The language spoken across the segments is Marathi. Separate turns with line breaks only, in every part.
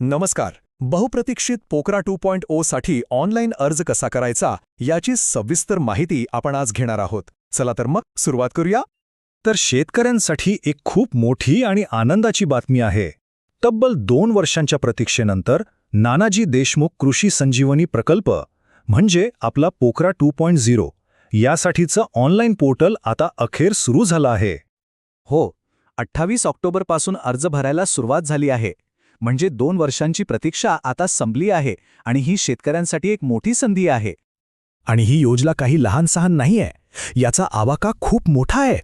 नमस्कार. बहुप्रतीक्षित पोकरा टू पॉइंट ओ साठी ऑनलाईन अर्ज कसा करायचा याची सविस्तर माहिती आपण आज घेणार आहोत. चला तर मग सुरुवात करूया.
तर शेतकऱ्यांसाठी एक खूप मोठी आणि आनंदाची बातमी आहे. तब्बल दोन वर्षांच्या प्रतीक्षेनंतर नानाजी देशमुख कृषी संजीवनी प्रकल्प म्हणजे आपला पोकरा टू पॉइंट झिरो यासाठीचं ऑनलाईन पोर्टल आता अखेर सुरू झालं आहे.
हो अठ्ठावीस ऑक्टोबरपासून अर्ज भरायला सुरुवात झाली आहे. म्हणजे दोन वर्षांची प्रतीक्षा आता संपली आहे आणि ही शेतकऱ्यांसाठी एक मोठी संधी आहे.
आणि ही योजना काही लहान सहान नाही आहे याचा आवाका खूप मोठा आहे.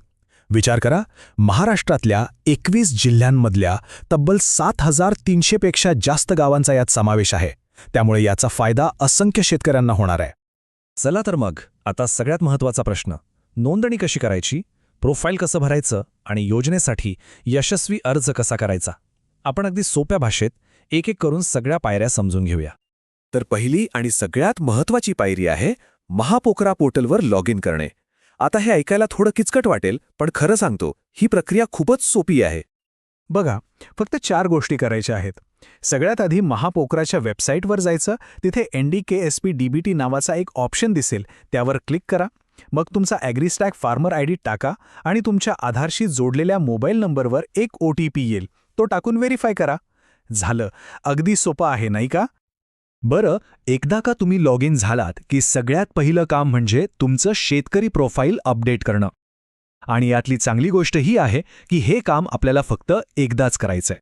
विचार करा महाराष्ट्रातल्या एकवीस जिल्ह्यांमधल्या तब्बल सात हजार तीनशेपेक्षा जास्त गावांचा यात समावेश आहे. त्यामुळे याचा फायदा असंख्य शेतकऱ्यांना होणार आहे.
चला तर मग आता सगळ्यात महत्त्वाचा प्रश्न. नोंदणी कशी करायची? प्रोफाईल कसं भरायचं? आणि योजनेसाठी यशस्वी अर्ज कसा करायचा? आपण अगदी सोप्या भाषेत एक एक करून सगळ्या पायऱ्या समजून घेऊया.
तर पहिली आणि सगळ्यात महत्वाची पायरी आहे महापोकरा पोर्टलवर लॉग इन करणे. आता हे ऐकायला थोडं किचकट वाटेल पण खरं सांगतो ही प्रक्रिया खूपच सोपी आहे.
बघा फक्त चार गोष्टी करायच्या आहेत. सगळ्यात आधी महापोकराच्या वेबसाईटवर जायचं तिथे N D K S P D B T नावाचा एक ऑप्शन दिसेल त्यावर क्लिक करा. मग तुमचा ॲग्रीस्टॅक फार्मर आय डी टाका आणि तुमच्या आधारशी जोडलेल्या मोबाईल नंबरवर एक ओ टी पी येईल. तो टाकून व्हेरीफाय करा. झालं. अगदी सोपं आहे नाही का?
बरं एकदा का तुम्ही लॉग इन झालात की सगळ्यात पहिलं काम म्हणजे तुमचं शेतकरी प्रोफाईल अपडेट करणं. आणि यातली चांगली गोष्ट ही आहे की हे काम आपल्याला फक्त एकदाच करायचंय.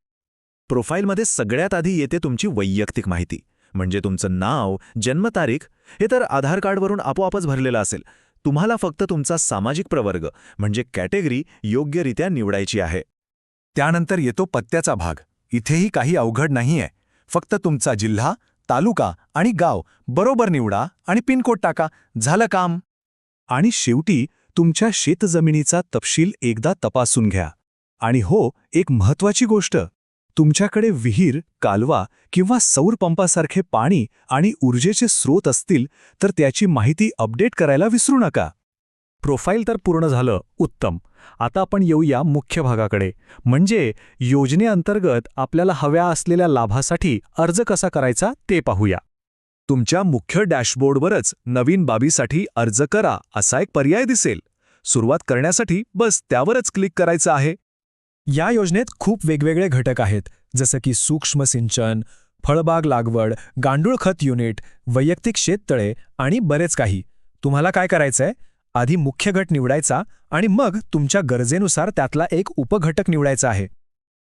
प्रोफाईलमध्ये सगळ्यात आधी येते तुमची वैयक्तिक माहिती. म्हणजे तुमचं नाव जन्मतारीख हे तर आधार कार्डवरून आपोआपच भरलेलं असेल. तुम्हाला फक्त तुमचा सामाजिक प्रवर्ग म्हणजे कॅटेगरी योग्यरित्या निवडायची आहे.
त्यानंतर येतो पत्त्याचा भाग. इथेही काही अवघड नाहीये. फक्त तुमचा जिल्हा तालुका आणि गाव बरोबर निवडा आणि पिनकोड टाका. झालं काम?
आणि शेवटी तुमच्या शेतजमिनीचा तपशील एकदा तपासून घ्या. आणि हो एक महत्वाची गोष्ट. तुमच्याकडे विहीर कालवा किंवा सौरपंपासारखे पाणी आणि ऊर्जेचे स्रोत असतील तर त्याची माहिती अपडेट करायला विसरू नका. प्रोफाईल तर पूर्ण झालं उत्तम. आता आपण येऊया मुख्य भागाकडे. म्हणजे योजनेअंतर्गत आपल्याला हव्या असलेल्या लाभासाठी अर्ज कसा करायचा ते पाहूया. तुमच्या मुख्य डॅशबोर्डवरच नवीन बाबीसाठी अर्ज करा असा एक पर्याय दिसेल. सुरुवात करण्यासाठी बस त्यावरच क्लिक करायचं आहे. या योजनेत खूप वेगवेगळे घटक आहेत. जसं की सूक्ष्म सिंचन फळबाग लागवड गांडूळ खत युनिट वैयक्तिक शेततळे आणि बरेच काही. तुम्हाला काय करायचंय? आधी मुख्य गट निवडायचा आणि मग तुमच्या गरजेनुसार त्यातला एक उपघटक निवडायचा आहे.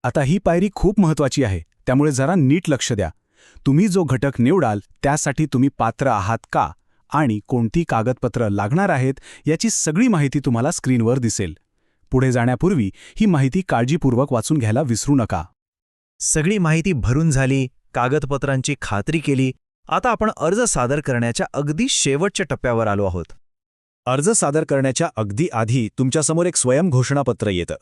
आता ही पायरी खूप महत्वाची आहे. त्यामुळे जरा नीट लक्ष द्या. तुम्ही जो घटक निवडाल त्यासाठी तुम्ही पात्र आहात का आणि कोणती कागदपत्र लागणार आहेत याची सगळी माहिती तुम्हाला स्क्रीनवर दिसेल. पुढे जाण्यापूर्वी ही माहिती काळजीपूर्वक वाचून घ्यायला विसरू नका.
सगळी माहिती भरून झाली कागदपत्रांची खात्री केली आता आपण अर्ज सादर करण्याच्या अगदी शेवटच्या टप्प्यावर आलो आहोत.
अर्ज सादर करण्याच्या अगदी आधी तुमच्यासमोर एक स्वयं घोषणापत्र येतं.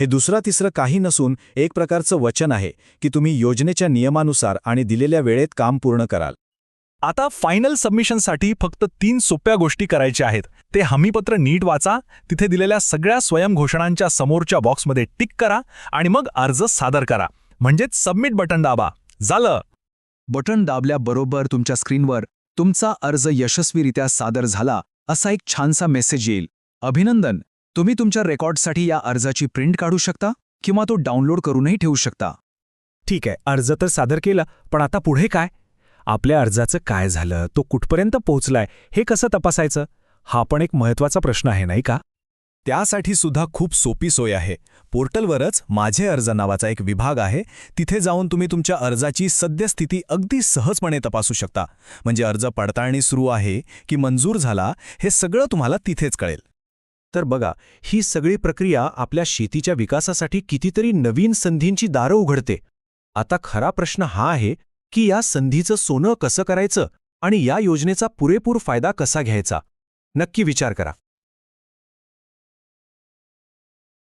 हे दुसरा तिसरं काही नसून एक प्रकारचं वचन आहे की तुम्ही योजनेच्या नियमानुसार आणि दिलेल्या वेळेत काम पूर्ण कराल.
आता फायनल सबमिशनसाठी फक्त तीन सोप्या गोष्टी करायच्या आहेत. ते हमीपत्र नीट वाचा तिथे दिलेल्या सगळ्या स्वयंघोषणांच्या समोरच्या बॉक्समध्ये टिक करा आणि मग अर्ज सादर करा. म्हणजेच सबमिट बटन दाबा. झालं!
बटन दाबल्याबरोबर तुमच्या स्क्रीनवर तुमचा अर्ज यशस्वीरित्या सादर झाला असा एक छानसा मेसेज येईल. अभिनंदन तुम्ही तुमच्या रेकॉर्डसाठी या अर्जाची प्रिंट काढू शकता किंवा तो डाउनलोड करूनही ठेवू शकता.
ठीक आहे अर्ज तर सादर केला पण आता पुढे काय? आपल्या अर्जाचं काय झालं तो कुठपर्यंत पोहोचलाय हे कसं तपासायचं? हा पण एक महत्त्वाचा प्रश्न आहे नाही का?
त्यासाठी सुद्धा खूप सोपी सोय आहे. पोर्टलवरच माझे अर्ज नावाचा एक विभाग आहे. तिथे जाऊन तुम्ही तुमच्या अर्जाची सद्यस्थिती अगदी सहजपणे तपासू शकता. म्हणजे अर्ज पडताळणी सुरू आहे की मंजूर झाला हे सगळं तुम्हाला तिथेच कळेल.
तर बघा ही सगळी प्रक्रिया आपल्या शेतीच्या विकासासाठी कितीतरी नवीन संधींची दारं उघडते. आता खरा प्रश्न हा आहे की या संधीचं सोनं कसं करायचं आणि या योजनेचा पुरेपूर फायदा कसा घ्यायचा? नक्की विचार करा.